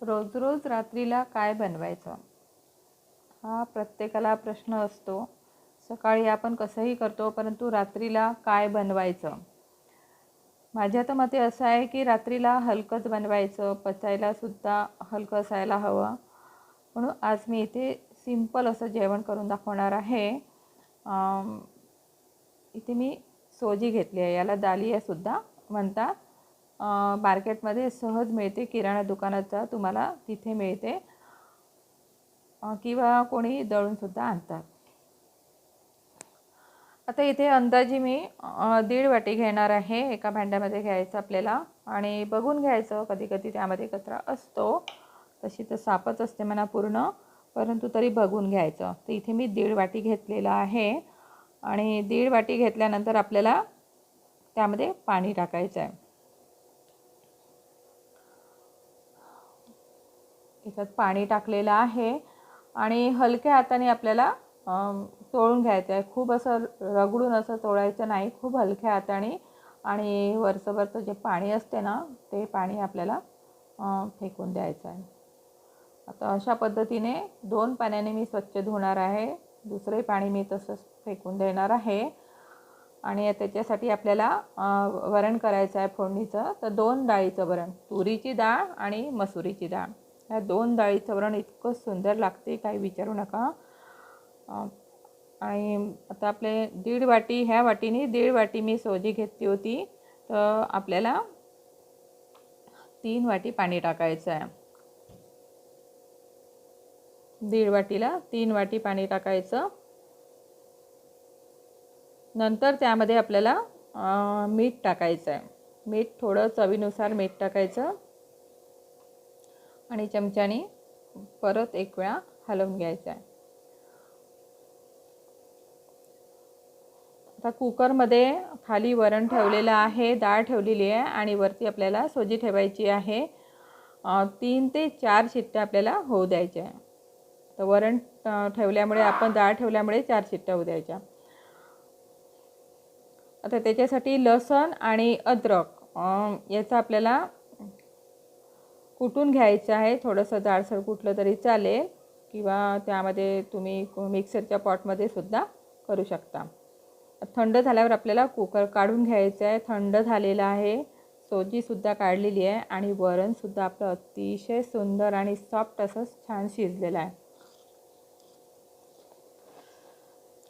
रोज रोज रात्रीला काय बनवायचं? हा प्रत्येकाला प्रश्न असतो. सकाळी आपण कसंही करतो परंतु रात्रीला काय बनवायचं? माझ्या तर मते असं आहे की रात्रीला हलकंच बनवायचं पचायलासुद्धा हलकं असायला हवं. म्हणून आज मी इथे सिंपल असं जेवण करून दाखवणार आहे. इथे मी सोजी घेतली आहे. याला दालियासुद्धा म्हणतात. मार्केटमध्ये सहज मिळते किराणा दुकानाचा तुम्हाला तिथे मिळते. किंवा कोणी दळूनसुद्धा आणतात. आता इथे अंदाजे मी दीड वाटी घेणार आहे. एका भांड्यामध्ये घ्यायचं आपल्याला. आणि बघून घ्यायचं. कधी कधी त्यामध्ये कचरा असतो. तशी तर सापच असते म्हणा पूर्ण. परंतु तरी बघून घ्यायचं. तर इथे मी दीड वाटी घेतलेलं आहे. आणि दीड वाटी घेतल्यानंतर आपल्याला त्यामध्ये पाणी टाकायचं आहे. याच्यात पाणी टाकलेलं आहे आणि हलक्या हाताने आपल्याला तोळून घ्यायचं आहे. खूप असं रगडून असं तोळायचं नाही. खूप हलक्या हाताने आणि वरचं जे पाणी असते ना ते पाणी आपल्याला फेकून द्यायचं आहे. आता अशा पद्धतीने दोन पाण्याने मी स्वच्छ धुणार आहे. दुसरे पाणी मी तसंच फेकून देणार आहे. आणि त्याच्यासाठी आपल्याला वरण करायचं आहे फोडणीचं. तर दोन डाळीचं वरण तुरीची डाळ आणि मसुरीची डाळ. ह्या दोन डाळीचं वरण इतकं सुंदर लागते काही विचारू नका. आणि आता आपले दीड वाटी ह्या वाटीने दीड वाटी मी सोजी घेतली होती. तर आपल्याला तीन वाटी पाणी टाकायचं आहे. दीड वाटीला तीन वाटी पाणी टाकायचं. नंतर त्यामध्ये आपल्याला मीठ टाकायचं आहे. मीठ थोडं चवीनुसार मीठ टाकायचं. आणि चमच्याने परत एक वेळा हलवून घ्यायचं आहे. आता कुकरमध्ये खाली वरण ठेवलेलं आहे डाळ ठेवलेली आहे आणि वरती आपल्याला सोजी ठेवायची आहे. तीन ते चार शिट्ट्या आपल्याला होऊ द्यायच्या आहे. तर वरण ठेवल्यामुळे आपण डाळ ठेवल्यामुळे चार शिट्ट्या होऊ द्यायच्या. आता त्याच्यासाठी लसण आणि अद्रक याचा आपल्याला कुटून घ्यायचं आहे? थोडंसं जाडसर कुठलं तरी चालेल किंवा त्यामध्ये तुम्ही मिक्सरच्या पॉटमध्ये सुद्धा करू शकता. थंड झाल्यावर आपल्याला कुकर काढून घ्यायचं आहे. थंड झालेलं आहे. सोजीसुद्धा काढलेली आहे आणि वरणसुद्धा आपलं अतिशय सुंदर आणि सॉफ्ट असं छान शिजलेलं आहे.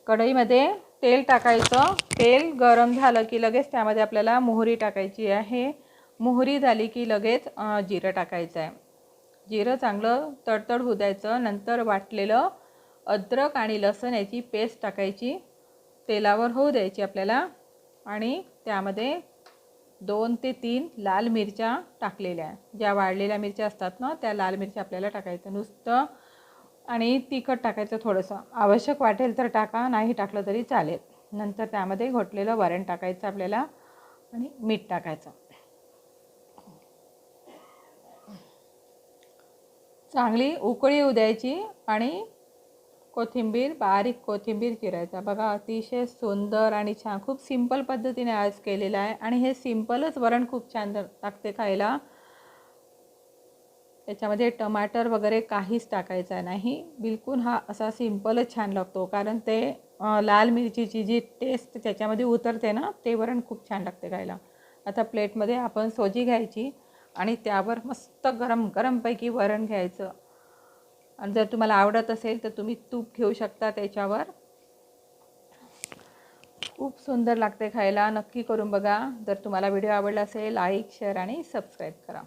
कढईमध्ये तेल टाकायचं. तेल गरम झालं की लगेच त्यामध्ये आपल्याला मोहरी टाकायची आहे. मोहरी झाली की लगेच जिरं टाकायचं आहे जिरं चांगलं तडतड होऊ द्यायचं नंतर वाटलेलं अद्रक आणि लसण याची पेस्ट टाकायची. तेलावर होऊ द्यायची आपल्याला आणि त्यामध्ये दोन ते तीन लाल मिरच्या टाकलेल्या. ज्या वाळलेल्या मिरच्या असतात ना त्या लाल मिरच्या आपल्याला टाकायचं नुसतं आणि तिखट टाकायचं थोडंसं. आवश्यक वाटेल तर टाका नाही टाकलं तरी चालेल. नंतर त्यामध्ये घोटलेलं वरण टाकायचं आपल्याला आणि मीठ टाकायचं. चांगली उकळी येऊ द्यायची आणि कोथिंबीर बारीक कोथिंबीर चिरायचा. बघा अतिशय सुंदर आणि छान खूप सिंपल पद्धतीने आज केलेलं आहे. आणि हे सिंपलच वरण खूप छान लागते खायला. त्याच्यामध्ये टमाटर वगैरे काहीच टाकायचं नाही. बिलकुल हा असा सिंपलच छान लागतो. कारण ते लाल मिरचीची जी टेस्ट त्याच्यामध्ये उतरते ना ते वरण खूप छान लागते खायला. आता प्लेटमध्ये आपण सोजी घ्यायची. आणि त्यावर मस्त गरम गरमपैकी वरण घ्यायचं. आणि जर तुम्हाला आवडत असेल तर तुम्ही तूप घेऊ शकता त्याच्यावर. खूप सुंदर लागते खायला. नक्की करून बघा. जर तुम्हाला व्हिडिओ आवडला असेल लाईक शेअर आणि सबस्क्राईब करा.